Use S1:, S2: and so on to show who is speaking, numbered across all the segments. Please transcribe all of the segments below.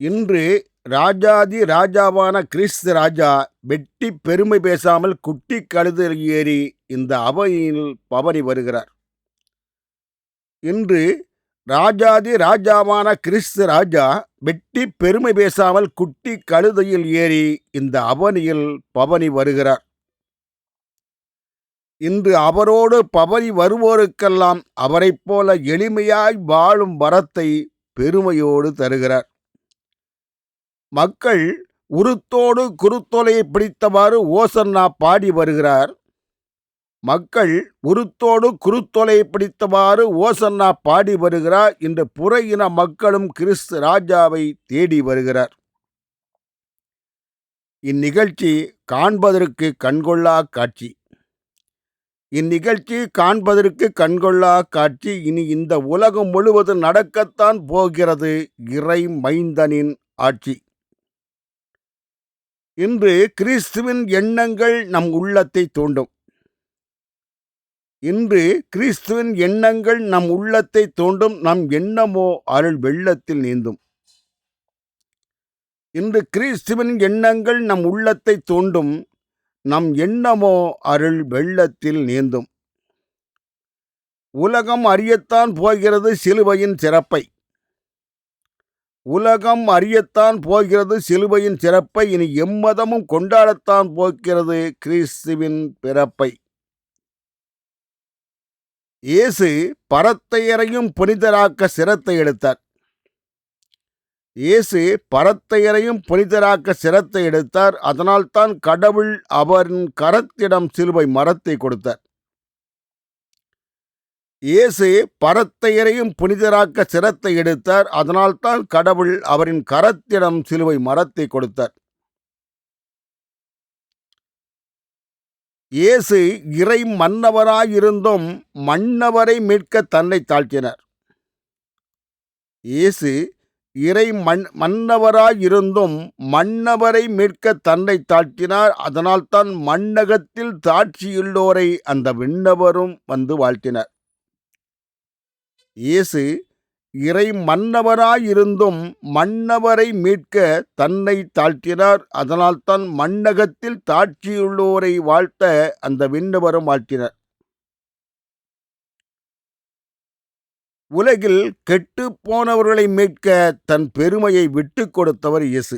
S1: இன்று ராஜாதி ராஜாவான கிறிஸ்து ராஜா வெட்டி பெருமை பேசாமல் குட்டி கழுது ஏறி இந்த அவையில் பவனி வருகிறார். இன்று ராஜாதி ராஜாவான கிறிஸ்து ராஜா வெட்டி பெருமை பேசாமல் குட்டி கழுதையில் ஏறி இந்த அவனியில் பவனி வருகிறார். இன்று அவரோடு பவனி வருவோருக்கெல்லாம் அவரைப் போல எளிமையாய் வாழும் வரத்தை பெருமையோடு தருகிறார். மக்கள் உருத்தோடு குருத்தோலையை பிடித்தவாறு ஓசன்னா பாடி வருகிறார். மக்கள் உருத்தோடு குருத்தொலையை பிடித்தவாறு ஓசன்னா பாடி வருகிறார் என்று புற இன மக்களும் கிறிஸ்து ராஜாவை தேடி வருகிறார். இந்நிகழ்ச்சி காண்பதற்கு கண்கொள்ளா காட்சி. இந்நிகழ்ச்சி காண்பதற்கு கண்கொள்ளா காட்சி. இனி இந்த உலகம் முழுவதும் நடக்கத்தான் போகிறது இறை மைந்தனின் ஆட்சி. இன்று கிறிஸ்துவின் எண்ணங்கள் நம் உள்ளத்தை தூண்டும். இன்று கிறிஸ்துவின் எண்ணங்கள் நம் உள்ளத்தை தோண்டும் நம் எண்ணமோ அருள் வெள்ளத்தில் நீந்தும். இன்று கிறிஸ்துவின் எண்ணங்கள் நம் உள்ளத்தை தோண்டும் நம் எண்ணமோ அருள் வெள்ளத்தில் நீந்தும். உலகம் அறியத்தான் போகிறது சிலுவையின் சிறப்பை. உலகம் அறியத்தான் போகிறது சிலுவையின் சிறப்பை இனி எம்மதமும் கொண்டாடத்தான் போகிறது கிறிஸ்துவின் பிறப்பை. இயேசு பரத்தையரையும் புனிதராக்க சிரத்தை எடுத்தார். இயேசு பரத்தையரையும் புனிதராக்க சிரத்தை எடுத்தார். அதனால்தான் கடவுள் அவரின் கரத்திடம் சிலுவை மரத்தை கொடுத்தார். இயேசு பரத்தையரையும் புனிதராக்க சிரத்தை எடுத்தார். அதனால்தான் கடவுள் அவரின் கரத்திடம் சிலுவை மரத்தை கொடுத்தார். இயேசு இறை மன்னவராயிருந்தும் மன்னவரை மீட்க தன்னை தாழ்த்தினார். இயேசு இறை மண் மன்னவராயிருந்தும் மன்னவரை மீட்க தன்னை தாழ்த்தினார். அதனால்தான் மன்னகத்தில் தாட்சியுள்ளோரை அந்த விண்ணவரும் வந்து வாழ்த்தினார். இயேசு இறை மன்னவராயிருந்தும் மன்னவரை மீட்க தன்னை தாழ்த்தினார். அதனால்தான் மன்னகத்தில் தாட்சியுள்ளோரை வாழ்த்த அந்த விண்ணவரும் வாழ்த்தினார். உலகில் கெட்டு போனவர்களை மீட்க தன் பெருமையை விட்டு கொடுத்தவர் இயேசு.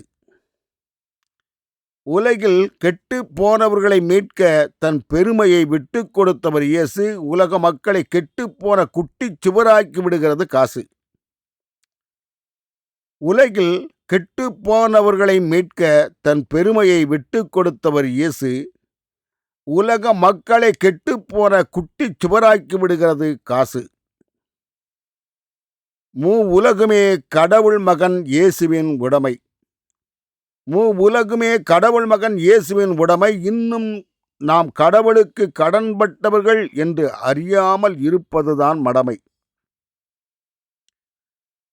S1: உலகில் கெட்டு போனவர்களை மீட்க தன் பெருமையை விட்டு கொடுத்தவர் இயேசு உலக மக்களை கெட்டு போன குட்டி சுவராக்கி விடுகிறது காசு. உலகில் கெட்டு போனவர்களை மீட்க தன் பெருமையை விட்டு கொடுத்தவர் இயேசு உலக மக்களை கெட்டு போன குட்டி சுவராக்கி விடுகிறது காசு. மூ உலகமே கடவுள் மகன் இயேசுவின் உடைமை. மூ உலகுமே கடவுள் மகன் இயேசுவின் உடைமை. இன்னும் நாம் கடவுளுக்கு கடன்பட்டவர்கள் என்று அறியாமல் இருப்பதுதான் மடமை.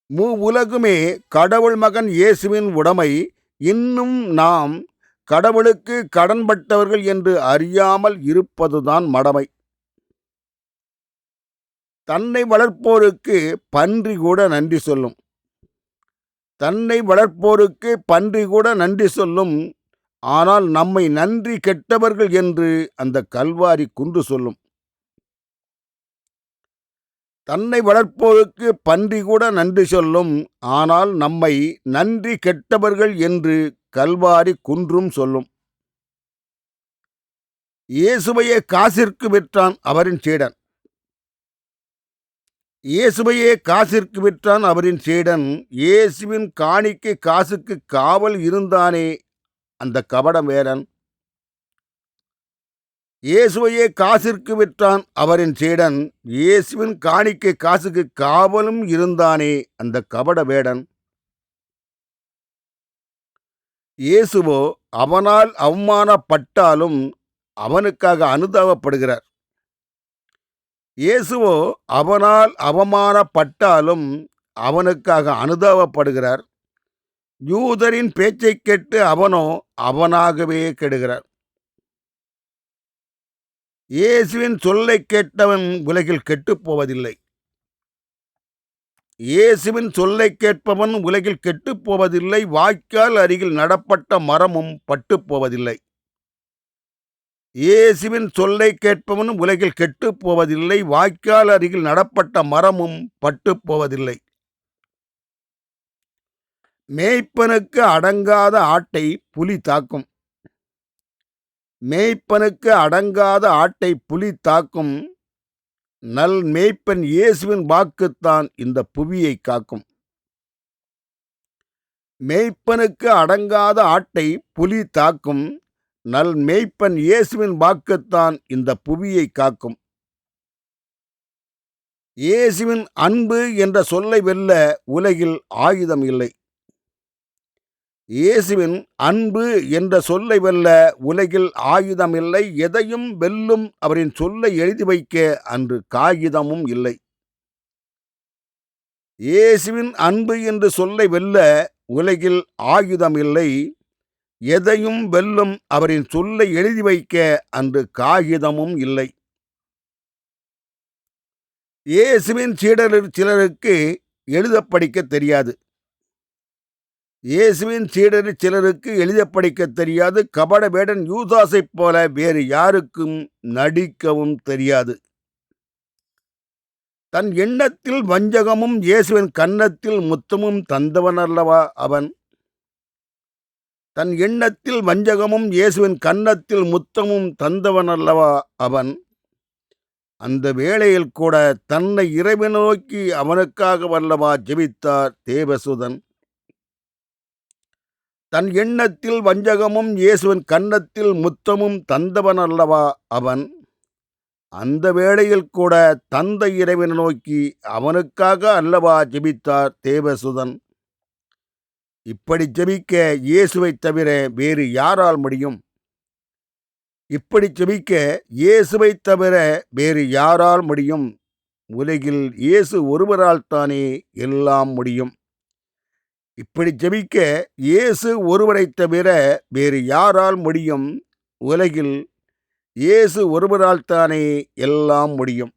S1: மூ உலகுமே கடவுள் மகன் இயேசுவின் உடைமை. இன்னும் நாம் கடவுளுக்கு கடன்பட்டவர்கள் என்று அறியாமல் இருப்பதுதான் மடமை. தன்னை வளர்ப்போருக்கு பன்றி கூட நன்றி சொல்லும். தன்னை வளர்ப்போருக்கு பன்றி கூட நன்றி சொல்லும் ஆனால் நம்மை நன்றி கெட்டவர்கள் என்று அந்த கல்வாரி குன்று சொல்லும். தன்னை வளர்ப்போருக்கு பன்றி கூட நன்றி சொல்லும் ஆனால் நம்மை நன்றி கெட்டவர்கள் என்று கல்வாரி குன்றும் சொல்லும். இயேசுவையே காசிற்கு விற்றான் அவரின் சீடன். இயேசுவையே காசிற்கு விற்றான் அவரின் சீடன். இயேசுவின் காணிக்கை காசுக்கு காவல் இருந்தானே அந்த கபடம் வேடன் இயேசுவையே காசிற்கு விற்றான் அவரின் சீடன். இயேசுவின் காணிக்கை காசுக்கு காவலும் இருந்தானே அந்த கபட வேடன். இயேசுவோ அவனால் அவமானப்பட்டாலும் அவனுக்காக அனுதாபப்படுகிறார். இயேசுவோ அவனால் அவமானப்பட்டாலும் அவனுக்காக அனுதாபப்படுகிறார். யூதரின் பேச்சை கேட்டு அவனோ அவனாகவே கெடுகிறார். இயேசுவின் சொல்லை கேட்டவன் உலகில் கெட்டுப் போவதில்லை. இயேசுவின் சொல்லைக் கேட்பவன் உலகில் கெட்டுப் போவதில்லை. வாய்க்கால் அருகில் நடப்பட்ட மரமும் பட்டுப் போவதில்லை. இயேசுவின் சொல்லை கேட்பவன் உலகில் கெட்டுப் போவதில்லை வாய்க்கால் அருகில் நடப்பட்ட மரமும் பட்டு போவதில்லை மேய்ப்பனுக்கு அடங்காத ஆட்டை புலி தாக்கும். மேய்ப்பனுக்கு அடங்காத ஆட்டை புலி தாக்கும். நல் மேய்ப்பன் இயேசுவின் வாக்குத்தான் இந்த புவியை காக்கும். மேய்ப்பனுக்கு அடங்காத ஆட்டை புலி தாக்கும். நல் மேய்ப்பன் இயேசுவின் வாக்குத்தான் இந்த புவியை காக்கும். இயேசுவின் அன்பு என்ற சொல்லை வெல்ல உலகில் ஆயுதம் இல்லை. இயேசுவின் அன்பு என்ற சொல்லை வெல்ல உலகில் ஆயுதம் இல்லை. எதையும் வெல்லும் அவரின் சொல்லை எழுதி வைக்க அன்று காகிதமும் இல்லை. இயேசுவின் அன்பு என்று சொல்லை வெல்ல உலகில் ஆயுதம் இல்லை. எதையும் வெல்லும் அவரின் சொல்லை எழுதி வைக்க அன்று காகிதமும் இல்லை. இயேசுவின் சீடர் சிலருக்கு எழுத படிக்க தெரியாது. இயேசுவின் சீடர் சிலருக்கு எழுத படிக்க தெரியாது. கபட வேடன் யூதாசைப் போல வேறு யாருக்கும் நடிக்கவும் தெரியாது. தன் எண்ணத்தில் வஞ்சகமும் இயேசுவின் கன்னத்தில் முத்தமும் தந்தவன் அல்லவா அவன்? தன் எண்ணத்தில் வஞ்சகமும் இயேசுவின் கன்னத்தில் முத்தமும் தந்தவன் அல்லவா அவன்? அந்த வேளையில் கூட தன்னை இறைவன் நோக்கி அவனுக்காக வல்லவா ஜெபித்தார் தேவசுதன். தன் எண்ணத்தில் வஞ்சகமும் இயேசுவின் கன்னத்தில் முத்தமும் தந்தவன் அல்லவா அவன்? அந்த வேளையில் கூட தந்தை இறைவனை நோக்கி அவனுக்காக அல்லவா ஜெபித்தார் தேவசுதன். இப்படி ஜெபிக்க இயேசுவை தவிர வேறு யாரால் முடியும்? இப்படி ஜெபிக்க இயேசுவை தவிர வேறு யாரால் முடியும்? உலகில் இயேசு ஒருவரால் தானே எல்லாம் முடியும். இப்படி ஜெபிக்க இயேசு ஒருவரைத் தவிர வேறு யாரால் முடியும்? உலகில் இயேசு ஒருவரால் தானே எல்லாம் முடியும்.